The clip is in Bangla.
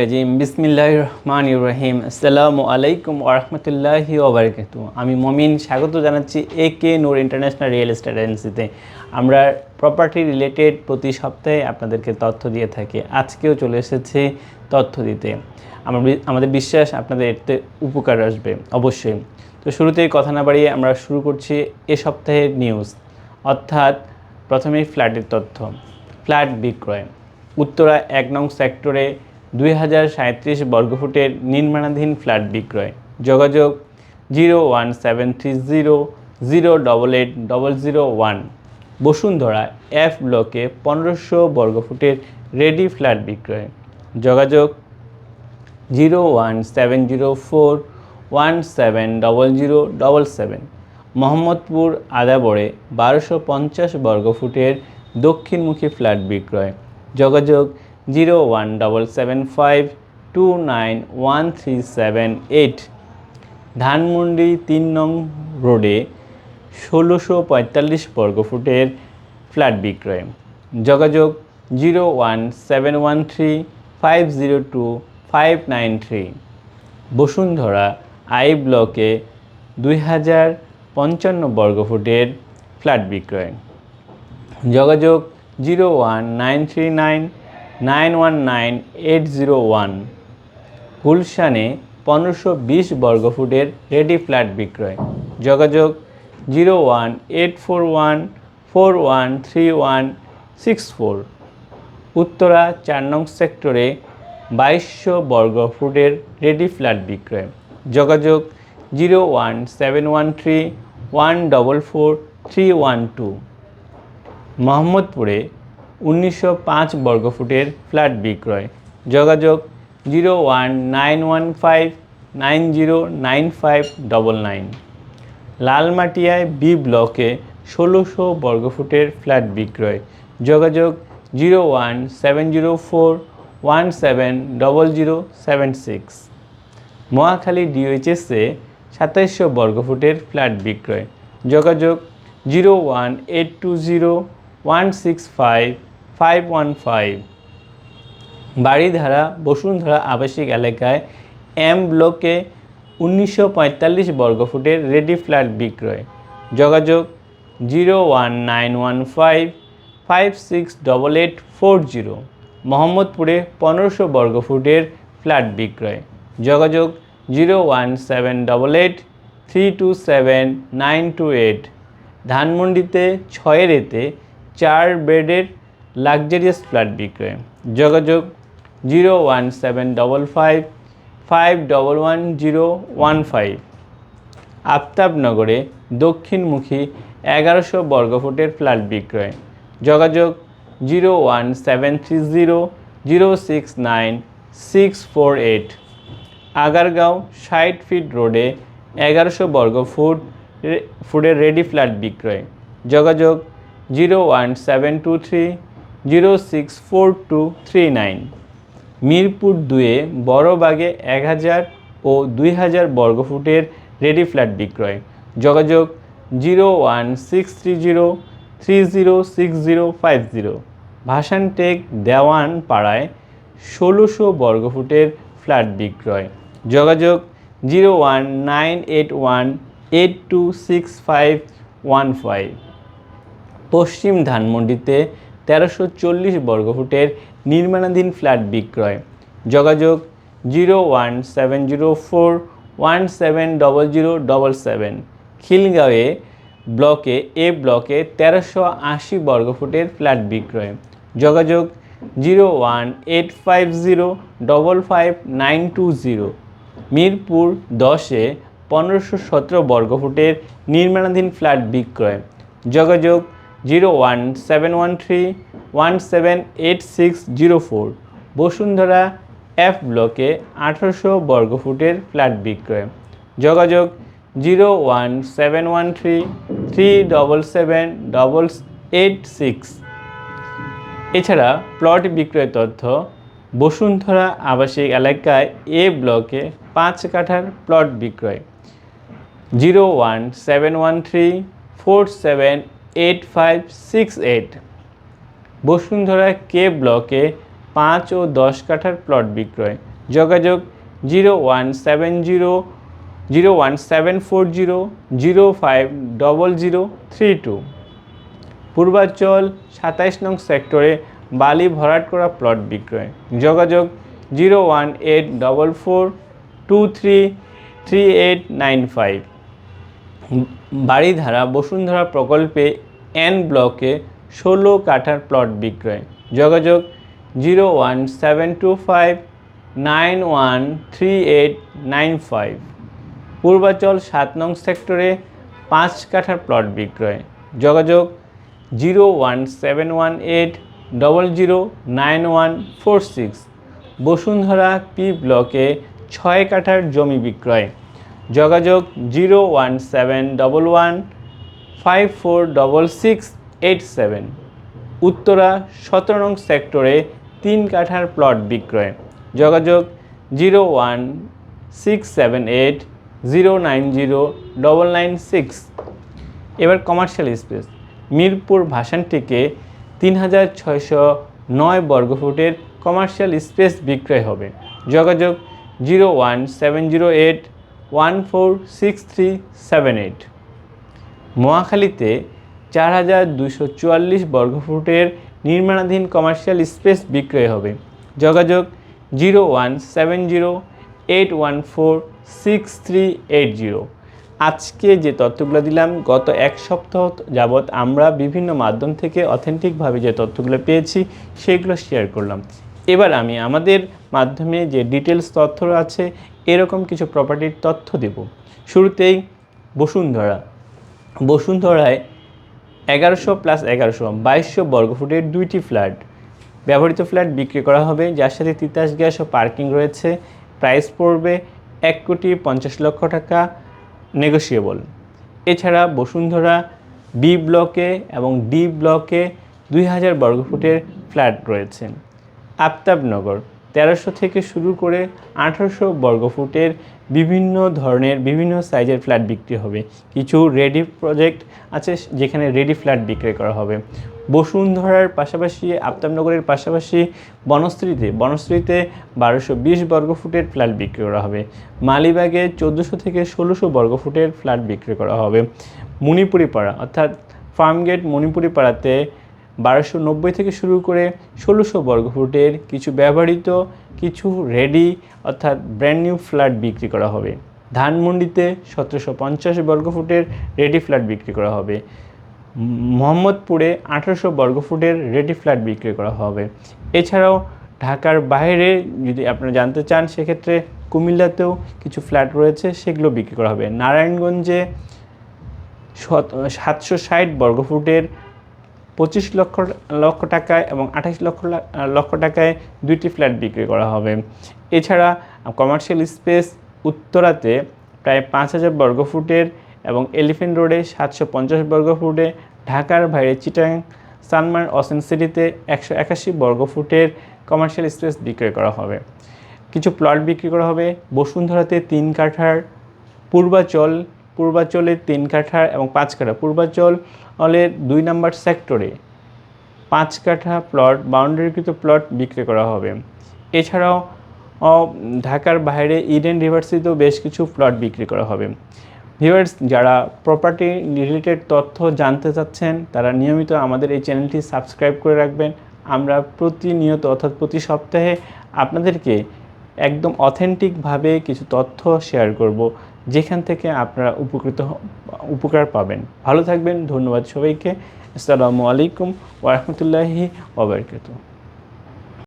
রাজিম। বিসমিল্লাহ রহমান ইব্রাহিম আসসালামু আলাইকুম ওরহমতুল্লাহি ওবরাকাত আমি মমিন, স্বাগত জানাচ্ছি A K Noor international real estate এজেন্সিতে। আমরা প্রপার্টি রিলেটেড প্রতি সপ্তাহে আপনাদেরকে তথ্য দিয়ে থাকি। আজকেও চলে এসেছে তথ্য দিতে। আমার আমাদের বিশ্বাস আপনাদের এতে উপকার আসবে, অবশ্যই। তো শুরুতেই কথা না বাড়িয়ে আমরা শুরু করছি এ সপ্তাহের নিউজ অর্থাৎ প্রথমেই ফ্ল্যাটের তথ্য। ফ্ল্যাট বিক্রয়। উত্তরা এক নং সেক্টরে দুই হাজার সাঁত্রিশ বর্গফুটের নির্মাণাধীন ফ্ল্যাট বিক্রয়। যোগাযোগ zero one seven three zero zero double eight double zero one. Bashundhara F ব্লকে পনেরোশো বর্গফুটের রেডি ফ্ল্যাট বিক্রয়। যোগাযোগ zero one seven zero four one seven double zero double seven. Mohammadpur আদাবরে বারোশো পঞ্চাশ বর্গফুটের দক্ষিণমুখী ফ্ল্যাট বিক্রয়। যোগাযোগ zero one double seven five two nine one three seven eight. Dhanmondi তিন নং রোডে ষোলোশো পঁয়তাল্লিশ বর্গফুটের ফ্ল্যাট বিক্রয়। যোগাযোগ zero one seven one three five zero two five nine three. Bashundhara I ব্লকে দুই হাজার পঞ্চান্ন বর্গফুটের ফ্ল্যাট বিক্রয়। যোগাযোগ zero one nine three nine nine one nine eight zero one. গুলশানে পনেরোশো বিশ বর্গফুটের রেডি ফ্ল্যাট বিক্রয়। যোগাযোগ zero one eight four one four one three one six four. Uttara চার নং সেক্টরে বাইশশো বর্গফুটের রেডি ফ্ল্যাট বিক্রয়। যোগাযোগ zero one seven one three one double four three one two. মোহাম্মদপুরে উনিশশো পাঁচ বর্গফুটের ফ্ল্যাট বিক্রয়। যোগাযোগ zero one nine one five nine zero nine five double nine. লালমাটিয়ায় B ব্লকে ষোলোশো বর্গফুটের ফ্ল্যাট বিক্রয়। যোগাযোগ zero one seven zero four one seven double zero seven six. Mohakhali ডিওএইচএসে সাতাইশশো বর্গফুটের ফ্ল্যাট বিক্রয়। যোগাযোগ zero one eight two zero one six five five one five Baridhara Bashundhara আবাসিক এলাকায় এম ব্লকে উনিশশো পঁয়তাল্লিশ বর্গফুটের রেডি ফ্ল্যাট বিক্রয়। যোগাযোগ zero one nine one five five six double eight four zero মোহাম্মদপুরে পনেরোশো বর্গফুটের ফ্ল্যাট বিক্রয়। যোগাযোগ zero one seven double eight three two seven nine two eight ধানমন্ডিতে ছয়ের এতে চার বেডের লাক্সারিয়াস ফ্ল্যাট বিক্রয়। যোগাযোগ zero one seven double five five double one zero one five. আফতাবনগরে দক্ষিণমুখী এগারোশো বর্গফুটের ফ্ল্যাট বিক্রয়। যোগাযোগ zero one seven three zero zero six nine six four eight. Agargaon ষাট ফিট রোডে এগারোশো বর্গফুট ফুটের রেডি ফ্ল্যাট বিক্রয়। যোগাযোগ zero one seven two three zero six four two three nine. Mirpur দুয়ে বড়বাগে এক হাজার ও দুই হাজার বর্গফুটের রেডি ফ্ল্যাট বিক্রয়। যোগাযোগ zero one six three zero three zero six zero five zero. Bhasantek Dewan পাড়ায় ষোলোশো বর্গফুটের ফ্ল্যাট বিক্রয়। যোগাযোগ zero one nine eight one eight two six five one five. পশ্চিম ধানমন্ডিতে তেরোশো চল্লিশ বর্গফুটের নির্মাণাধীন ফ্ল্যাট বিক্রয়। যোগাযোগ zero one seven zero four one seven double zero double seven. খিলগাঁওয়ে ব্লকে, এ ব্লকে তেরোশো আশি বর্গফুটের ফ্ল্যাট বিক্রয়। যোগাযোগ zero one eight five zero double five nine two zero. Mirpur দশে পনেরোশো সতেরো বর্গফুটের নির্মাণাধীন ফ্ল্যাট বিক্রয়। যোগাযোগ zero one seven one three one seven eight six zero four. Bashundhara F ব্লকে আঠারোশো বর্গফুটের ফ্ল্যাট বিক্রয়। যোগাযোগ zero one seven one three three double seven double eight six. এছাড়া প্লট বিক্রয় তথ্য, বসুন্ধরা আবাসিক এলাকায় এ ব্লকে পাঁচ কাঠার প্লট বিক্রয়। Zero one seven one three four seven eight five six eight Bashundhara K ব্লকে পাঁচ ও দশ কাঠার প্লট বিক্রয়। যোগাযোগ zero one seven zero zero one seven four zero zero five double zero three two Purbachal সাতাইশ নং সেক্টরে বালি ভরাট করা প্লট বিক্রয়। যোগাযোগ zero one eight double four two three three eight nine five Baridhara Bashundhara প্রকল্পে এন ব্লকে ষোলো কাঠার প্লট বিক্রয়। যোগাযোগ zero one seven two five nine one three eight nine five. Purbachal সাত নং সেক্টরে পাঁচ কাঠার প্লট বিক্রয়। যোগাযোগ zero one seven one eight double zero nine one four six. Bashundhara P ব্লকে ছয় কাঠার জমি বিক্রয়। যোগাযোগ zero one seven double one five four double six eight seven. Uttara সতেরো নং সেক্টরে তিন কাঠার প্লট বিক্রয়। যোগাযোগ zero one six seven eight zero nine zero double nine six. এবার কমার্শিয়াল স্পেস। মিরপুর ভাসানটিকে তিন হাজার ছয়শো নয় বর্গফুটের কমার্শিয়াল স্পেস বিক্রয় হবে। যোগাযোগ zero one seven zero eight one four six three seven eight মহাখালীতে চার হাজার দুশো চুয়াল্লিশ বর্গফুটের নির্মাণাধীন কমার্শিয়াল স্পেস বিক্রয় হবে। যোগাযোগ zero one seven zero eight one four six three eight zero. আজকে যে তথ্যগুলো দিলাম, গত এক সপ্তাহ যাবৎ আমরা বিভিন্ন মাধ্যম থেকে অথেন্টিকভাবে যে তথ্যগুলো পেয়েছি, সেগুলো শেয়ার করলাম। এবার আমি আমাদের মাধ্যমে যে ডিটেলস তথ্য আছে এরকম কিছু প্রপার্টির তথ্য দেব। শুরুতেই বসুন্ধরা। বসুন্ধরায় এগারোশো প্লাস এগারোশো, বাইশশো বর্গফুটের দুইটি ফ্ল্যাট ব্যবহৃত ফ্ল্যাট বিক্রি করা হবে, যার সাথে তিতাস গ্যাস ও পার্কিং রয়েছে। প্রাইস পড়বে এক কোটি পঞ্চাশ লক্ষ টাকা নেগোসিয়েবল এছাড়া বসুন্ধরা বি ব্লকে এবং ডি ব্লকে দুই হাজার বর্গফুটের ফ্ল্যাট রয়েছে। আফতাবনগর। তেরোশো থেকে শুরু করে আঠারোশো বর্গফুটের বিভিন্ন ধরনের, বিভিন্ন সাইজের ফ্ল্যাট বিক্রি হবে। কিছু রেডি প্রজেক্ট আছে যেখানে রেডি ফ্ল্যাট বিক্রি করা হবে। বসুন্ধরার পাশাপাশি, আফতাবনগরের পাশাপাশি বনশ্রীতে বনশ্রীতে বারোশো বিশ বর্গফুটের ফ্ল্যাট বিক্রি করা হবে। মালিবাগে চোদ্দোশো থেকে ষোলোশো বর্গফুটের ফ্ল্যাট বিক্রি করা হবে। মণিপুরি পাড়া অর্থাৎ ফার্মগেট মণিপুরি পাড়াতে বারোশো নব্বই থেকে শুরু করে ষোলোশো বর্গফুটের কিছু ব্যবহৃত, কিছু রেডি অর্থাৎ ব্র্যান্ড নিউ ফ্ল্যাট বিক্রি করা হবে। ধানমন্ডিতে সতেরোশো পঞ্চাশ বর্গফুটের রেডি ফ্ল্যাট বিক্রি করা হবে। মোহাম্মদপুরে আঠারোশো বর্গফুটের রেডি ফ্ল্যাট বিক্রি করা হবে। এছাড়াও ঢাকার বাইরে যদি আপনারা জানতে চান, সেক্ষেত্রে কুমিল্লাতেও কিছু ফ্ল্যাট রয়েছে, সেগুলো বিক্রি করা হবে। নারায়ণগঞ্জে সাতশো ষাট বর্গফুটের পঁচিশ লক্ষ লক্ষ টাকায় এবং আঠাশ লক্ষ লক্ষ টাকায় দুইটি ফ্ল্যাট বিক্রি করা হবে। এছাড়া কমার্শিয়াল স্পেস উত্তরাতে প্রায় পাঁচ হাজার বর্গফুটের এবং এলিফেন্ট রোডে সাতশো পঞ্চাশ বর্গফুটে ঢাকার বাইরে চিটাং সানমার অসেন সিটিতে একশো একাশি বর্গফুটের কমার্শিয়াল স্পেস বিক্রয় করা হবে। কিছু প্লট বিক্রি করা হবে। বসুন্ধরাতে তিন কাঠার পূর্বাচল পূর্বাচলে তিন কাঠা এবং পাঁচ কাঠা। পূর্বাচলের দুই নম্বর সেক্টরে পাঁচ কাঠা প্লট বাউন্ডারিকৃত প্লট বিক্রি করা হবে। এছাড়াও ঢাকার বাইরে ইডেন রিভার্সিতেও বেশ কিছু প্লট বিক্রি করা হবে। ভিউয়ার্স যারা প্রপার্টি রিলেটেড তথ্য জানতে চাচ্ছেন, তারা নিয়মিত আমাদের এই চ্যানেলটি সাবস্ক্রাইব করে রাখবেন। আমরা প্রতিনিয়ত, অর্থাৎ প্রতি সপ্তাহে আপনাদেরকে একদম অথেন্টিকভাবে কিছু তথ্য শেয়ার করব। যেখান থেকে আপনারা উপকৃত উপকার পাবেন। ভালো থাকবেন ধন্যবাদ সবাইকে। আসসালামু আলাইকুম ওরহমতুল্লাহি ওবরকাতুহ